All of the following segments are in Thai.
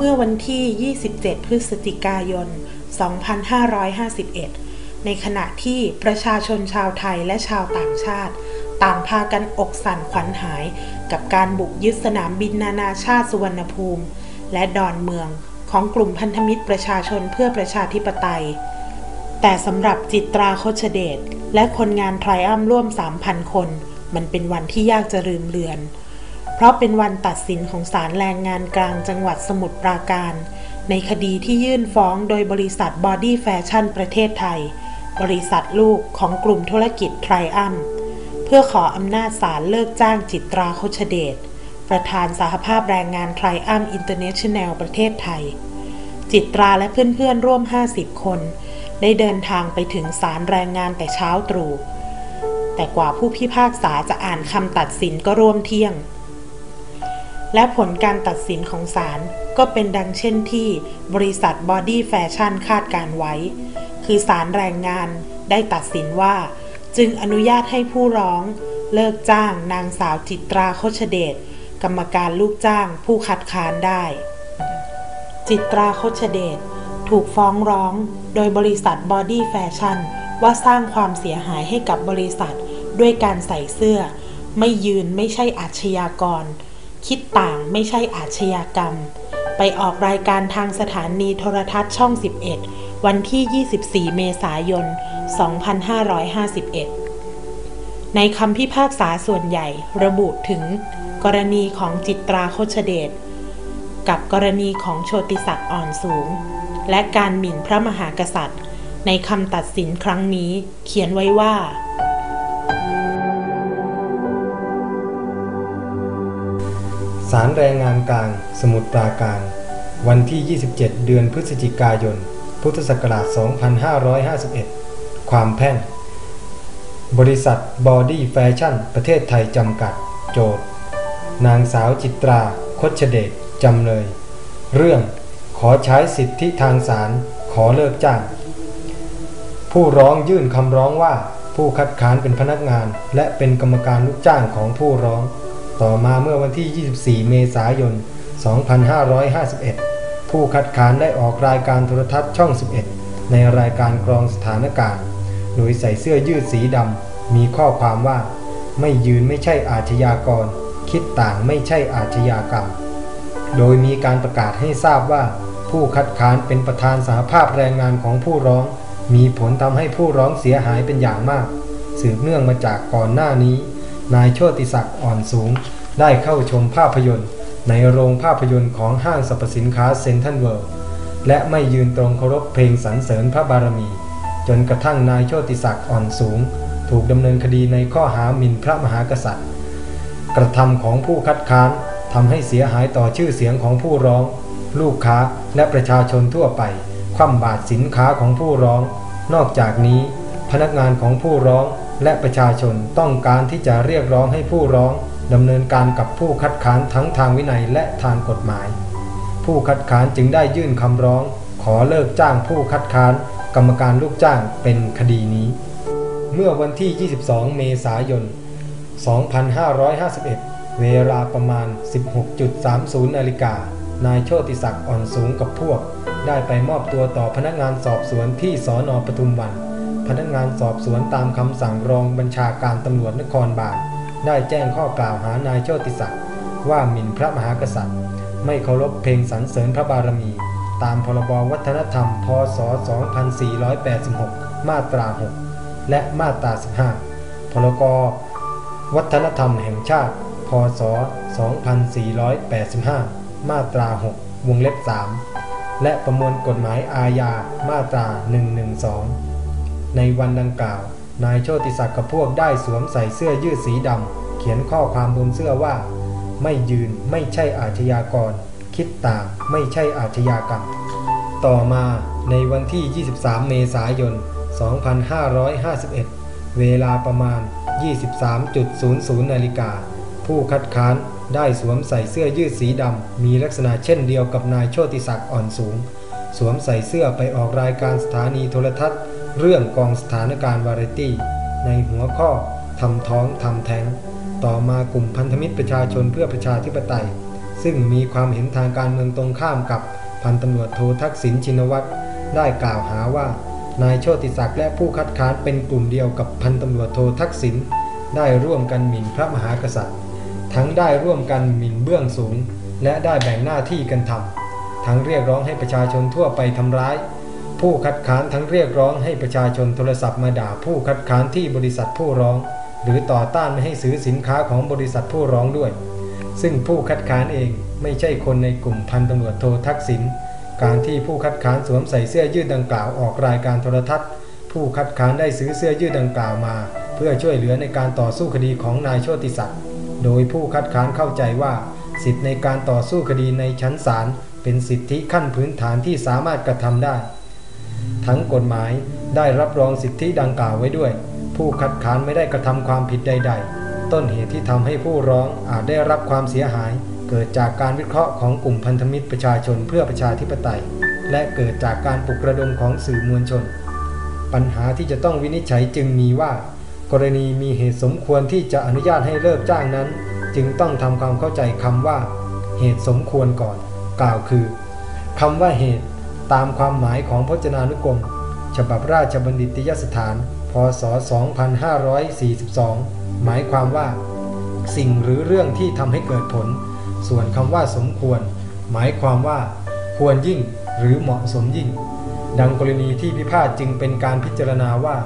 เมื่อวันที่ 27 พฤศจิกายน 2551 ในขณะที่ประชาชนชาวไทยและชาวต่างชาติ ต่างพากันอกสั่นขวัญหาย กับการบุกยึดสนามบินนานาชาติสุวรรณภูมิ และดอนเมืองของกลุ่มพันธมิตรประชาชนเพื่อประชาธิปไตย แต่สำหรับจิตราโคชเดชและคนงานไทรอัมร่วม 3,000 คน มันเป็นวันที่ยากจะลืมเลือน เพราะเป็นวันตัดสินของศาลแรงงานกลางจังหวัดสมุทรปราการ ในคดีที่ยื่นฟ้องโดยบริษัทบอดี้แฟชั่นประเทศไทย บริษัทลูกของกลุ่มธุรกิจไทรอัมเพื่อขออำนาจศาลเลิกจ้างจิตราโคชเดช ประธานสหภาพแรงงานไทรอัมอินเตอร์เนชั่นแนลประเทศไทย จิตราและเพื่อนๆร่วม 50 คน ได้เดินทางไปถึงศาลแรงงานแต่เช้าตรู่แต่กว่าผู้พิพากษาจะอ่านคำตัดสินก็ร่วมเที่ยง และผลการตัดสินของศาลก็เป็นดังเช่นที่บริษัทบอดี้แฟชั่นคาดการไว้ คือศาลแรงงานได้ตัดสินว่า จึงอนุญาตให้ผู้ร้อง เลิกจ้างนางสาวจิตราโคชเดชกรรมการลูกจ้างผู้คัดค้านได้ จิตราโคชเดชถูกฟ้องร้องโดยบริษัทบอดี้แฟชั่นว่าสร้างความเสียหายให้กับบริษัท ด้วยการใส่เสื้อ ไม่ยืนไม่ใช่อาชญากร คิดต่างไม่ใช่อาชญากรรม ไปออกรายการทางสถานีโทรทัศน์ช่อง 11 วันที่ 24 เมษายน 2551 ในคำพิพากษาส่วนใหญ่ระบุถึง กรณีของจิตราโคชเดช กับกรณีของโชติศักดิ์อ่อนสูง และการหมิ่นพระมหากษัตริย์ ในคำตัดสินครั้งนี้เขียนไว้ว่า ศาลแรงงานกลาง สมุทรปราการ วันที่ 27 เดือนพฤศจิกายน พุทธศักราช 2551 ความแพ่ง บริษัทบอดี้แฟชั่น ประเทศไทยจำกัด โจทย์ นางสาวจิตรา คชเดชจำเลย เรื่องขอใช้สิทธิทางศาลขอเลิกจ้าง ผู้ร้องยื่นคำร้องว่าผู้คัดค้านเป็นพนักงาน และเป็นกรรมการลูกจ้างของผู้ร้อง ต่อมาเมื่อวันที่ 24 เมษายน 2551 ผู้คัดค้านได้ออกรายการโทรทัศน์ช่อง 11 ในรายการกรองสถานการณ์ โดยใส่เสื้อยืดสีดำ มีข้อความว่า ไม่ยืนไม่ใช่อาชญากร คิดต่างไม่ใช่อาชญากรรม โดยมีการประกาศให้ทราบว่า ผู้คัดค้านเป็นประธานสหภาพแรงงานของผู้ร้อง มีผลทำให้ผู้ร้องเสียหายเป็นอย่างมาก สืบเนื่องมาจากก่อนหน้านี้ นายโชติศักดิ์อ่อนสูง ได้เข้าชมภาพยนตร์ ในโรงภาพยนตร์ของห้างสรรพสินค้าเซ็นทรัลเวิลด์และไม่ยืนตรงเคารพเพลงสรรเสริญพระบารมี จนกระทั่งนายโชติศักดิ์อ่อนสูง ถูกดำเนินคดีในข้อหาหมิ่นพระมหากษัตริย์ กระทำของผู้คัดค้านทำให้เสียหายต่อชื่อเสียงของผู้ร้อง ลูกค้าและประชาชนทั่วไป คว่ำบาตรสินค้าของผู้ร้อง นอกจากนี้ พนักงานของผู้ร้อง และประชาชนต้องการที่จะเรียกร้องให้ผู้ร้องดำเนินการกับผู้คัดค้านทั้งทางวินัยและทางกฎหมาย ผู้คัดค้านจึงได้ยื่นคำร้อง ขอเลิกจ้างผู้คัดค้านกรรมการลูกจ้างเป็นคดีนี้ เมื่อวันที่ 22 เมษายน 2551 เวลาประมาณ 16.30 นาฬิกานายโชติศักดิ์อ่อนสูงกับพวก ได้ไปมอบตัวต่อพนักงานสอบสวนที่สอนอปทุมวัน พนักงานสอบสวนตามคำสั่งรองบัญชาการตำรวจนครบาลได้แจ้งข้อกล่าวหานายโชติศักดิ์ว่าหมิ่นพระมหากษัตริย์ ไม่เคารพเพลงสรรเสริญพระบารมี ตามพรบวัฒนธรรม พศ 2486 มาตรา 6 และมาตรา 15 พรกวัฒนธรรมแห่งชาติ พศ 2485 มาตรา 6 วงเล็บ 3 และประมวลกฎหมายอาญา มาตรา 112 ในวันดังกล่าว นายโชติศักดิ์กับพวกได้สวมใส่เสื้อยืดสีดำ เขียนข้อความบนเสื้อว่า ไม่ยืนไม่ใช่อาชญากร คิดต่างไม่ใช่อาชญากรรม ต่อมาในวันที่ 23 เมษายน 2551 เวลาประมาณ 23.00นาฬิกาผู้คัดค้านได้สวมใส่เสื้อยืดสีดำ มีลักษณะเช่นเดียวกับนายโชติศักดิ์อ่อนสูง สวมใส่เสื้อไปออกรายการสถานีโทรทัศน์ เรื่องกองสถานการณ์วาไรตี้ ในหัวข้อทำท้องทำแท้ง ต่อมากลุ่มพันธมิตรประชาชนเพื่อประชาธิปไตย ซึ่งมีความเห็นทางการเมืองตรงข้ามกับพันตำรวจโททักษิณชินวัตรได้กล่าวหาว่านายโชติศักดิ์และผู้คัดค้านเป็นกลุ่มเดียวกับพันตำรวจโททักษิณได้ร่วมกันหมิ่นพระมหากษัตริย์ ทั้งได้ร่วมกันหมิ่นเบื้องสูง และได้แบ่งหน้าที่กันทำทั้งเรียกร้องให้ประชาชนทั่วไปทำร้าย ผู้คัดค้านทั้งเรียกร้องให้ประชาชนโทรศัพท์มาด่าผู้คัดค้านที่บริษัทผู้ร้อง หรือต่อต้านไม่ให้ซื้อสินค้าของบริษัทผู้ร้องด้วย ซึ่งผู้คัดค้านเองไม่ใช่คนในกลุ่มพันตำรวจโททักษิณการที่ผู้คัดค้านสวมใส่เสื้อยืดดังกล่าวออกรายการโทรทัศน์ ผู้คัดค้านได้ซื้อเสื้อยืดดังกล่าวมา เพื่อช่วยเหลือในการต่อสู้คดีของนายโชติศักดิ์โดยผู้คัดค้านเข้าใจว่า สิทธิในการต่อสู้คดีในชั้นศาลเป็นสิทธิขั้นพื้นฐานที่สามารถกระทำได้ ทั้งกฎหมายได้รับรองสิทธิดังกล่าวไว้ด้วย ผู้คัดค้านไม่ได้กระทำความผิดใด ๆ ต้นเหตุที่ทำให้ผู้ร้องอาจได้รับความเสียหาย เกิดจากการวิเคราะห์ของกลุ่มพันธมิตรประชาชนเพื่อประชาธิปไตย และเกิดจากการปลุกระดมของสื่อมวลชน ปัญหาที่จะต้องวินิจฉัยจึงมีว่า กรณีมีเหตุสมควรที่จะอนุญาตให้เลิกจ้างนั้น จึงต้องทำความเข้าใจคำว่า เหตุสมควรก่อน กล่าวคือคำว่าเหตุ ตามความหมายของพจนานุกรม ฉบับราชบัณฑิตยสถาน พศ 2542 หมายความว่า สิ่งหรือเรื่องที่ทำให้เกิดผล ส่วนคำว่าสมควร หมายความว่า ควรยิ่งหรือเหมาะสมยิ่ง ดังกรณีที่พิพาทจึงเป็นการพิจารณาว่า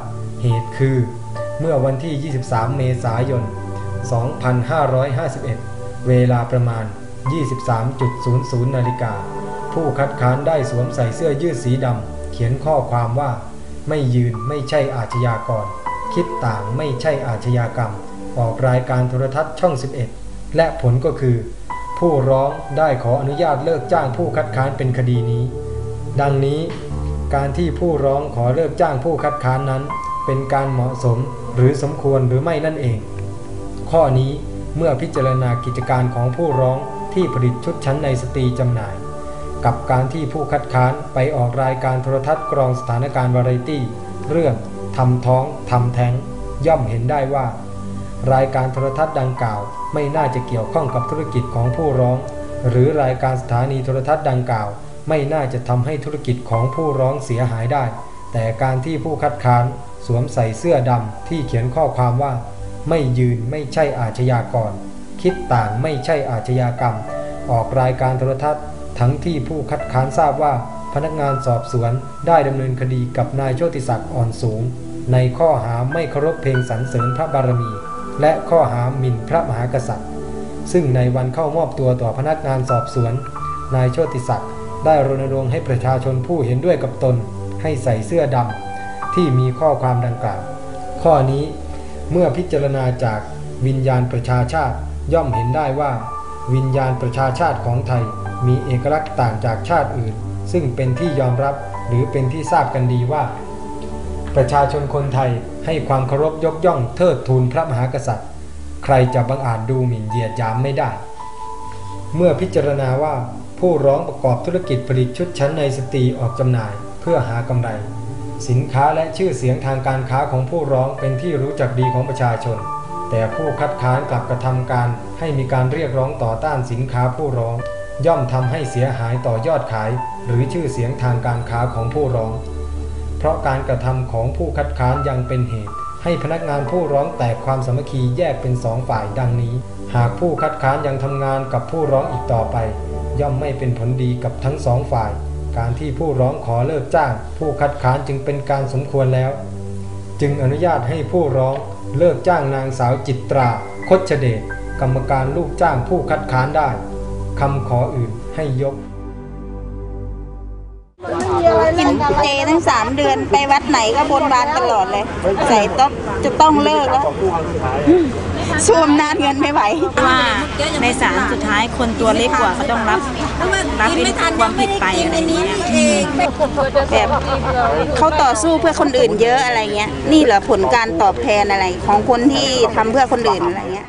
เหตุคือ เมื่อวันที่ 23 เมษายน 2551 เวลาประมาณ 23.00 นาฬิกา ผู้คัดค้านได้สวมใส่เสื้อยืดสีดำเขียนข้อความว่า ไม่ยืนไม่ใช่อาชญากร คิดต่างไม่ใช่อาชญากรรม ออกรายการโทรทัศน์ช่อง 11 และผลก็คือ ผู้ร้องได้ขออนุญาตเลิกจ้างผู้คัดค้านเป็นคดีนี้ ดังนี้ การที่ผู้ร้องขอเลิกจ้างผู้คัดค้านนั้น เป็นการเหมาะสมหรือสมควรหรือไม่นั่นเอง ข้อนี้เมื่อพิจารณากิจการของผู้ร้องที่ผลิตชุดชั้นในสตรีจำหน่าย กับการที่ผู้คัดค้านไปออกรายการโทรทัศน์กรองสถานการณ์วาไรตี้ เรื่องทำท้องทำแท้ง ย่อมเห็นได้ว่า รายการโทรทัศน์ดังกล่าว ไม่น่าจะเกี่ยวข้องกับธุรกิจของผู้ร้อง หรือรายการสถานีโทรทัศน์ดังกล่าว ไม่น่าจะทำให้ธุรกิจของผู้ร้องเสียหายได้ แต่การที่ผู้คัดค้านสวมใส่เสื้อดำที่เขียนข้อความว่า ไม่ยืนไม่ใช่อาชญากร คิดต่างไม่ใช่อาชญากรรม ออกรายการโทรทัศน์ ทั้งที่ผู้คัดค้านทราบว่าพนักงานสอบสวนได้ดำเนินคดีกับนายโชติศักดิ์อ่อนสูง ในข้อหาไม่เคารพเพลงสรรเสริญพระบารมี และข้อหาหมิ่นพระมหากษัตริย์ ซึ่งในวันเข้ามอบตัวต่อพนักงานสอบสวน นายโชติศักดิ์ได้รณรงค์ให้ประชาชนผู้เห็นด้วยกับตน ให้ใส่เสื้อดำที่มีข้อความดังกล่าว ข้อนี้เมื่อพิจารณาจากวิญญาณประชาชาติย่อมเห็นได้ว่า วิญญาณประชาชาติของไทย มีเอกลักษณ์ต่างจากชาติอื่น ซึ่งเป็นที่ยอมรับหรือเป็นที่ทราบกันดีว่า ประชาชนคนไทยให้ความเคารพยกย่องเทิดทูนพระมหากษัตริย์ ใครจะบังอาจดูหมิ่นเหยียดยามไม่ได้ เมื่อพิจารณาว่าผู้ร้องประกอบธุรกิจผลิตชุดชั้นในสตรีออกจำหน่ายเพื่อหากำไร สินค้าและชื่อเสียงทางการค้าของผู้ร้องเป็นที่รู้จักดีของประชาชน แต่ผู้คัดค้านกลับกระทำการให้มีการเรียกร้องต่อต้านสินค้าผู้ร้อง ย่อมทำให้เสียหายต่อยอดขาย หรือชื่อเสียงทางการค้าของผู้ร้อง เพราะการกระทำของผู้คัดค้านยังเป็นเหตุ ให้พนักงานผู้ร้องแตกความสามัคคีแยกเป็นสองฝ่ายดังนี้ หากผู้คัดค้านยังทำงานกับผู้ร้องอีกต่อไป ย่อมไม่เป็นผลดีกับทั้งสองฝ่าย การที่ผู้ร้องขอเลิกจ้าง ผู้คัดค้านจึงเป็นการสมควรแล้ว จึงอนุญาตให้ผู้ร้องเลิกจ้างนางสาวจิตรา คดเดชกรรมการลูกจ้างผู้คัดค้านได้ คำขออื่นให้ยก กินเจทั้งสามเดือนไปวัดไหนก็บนบานตลอดเลย ใส่ต้องจะต้องเลิกแล้วสู้อำนาจเงินไม่ไหวว่าในศาลสุดท้ายคนตัวเล็กกว่าเขาต้องรับรับเป็นความผิดไปอะไรอย่างเงี้ยแบบเขาต่อสู้เพื่อคนอื่นเยอะอะไรเงี้ย นี่เหรอผลการตอบแทนอะไรของคนที่ทำเพื่อคนอื่นอะไรเงี้ย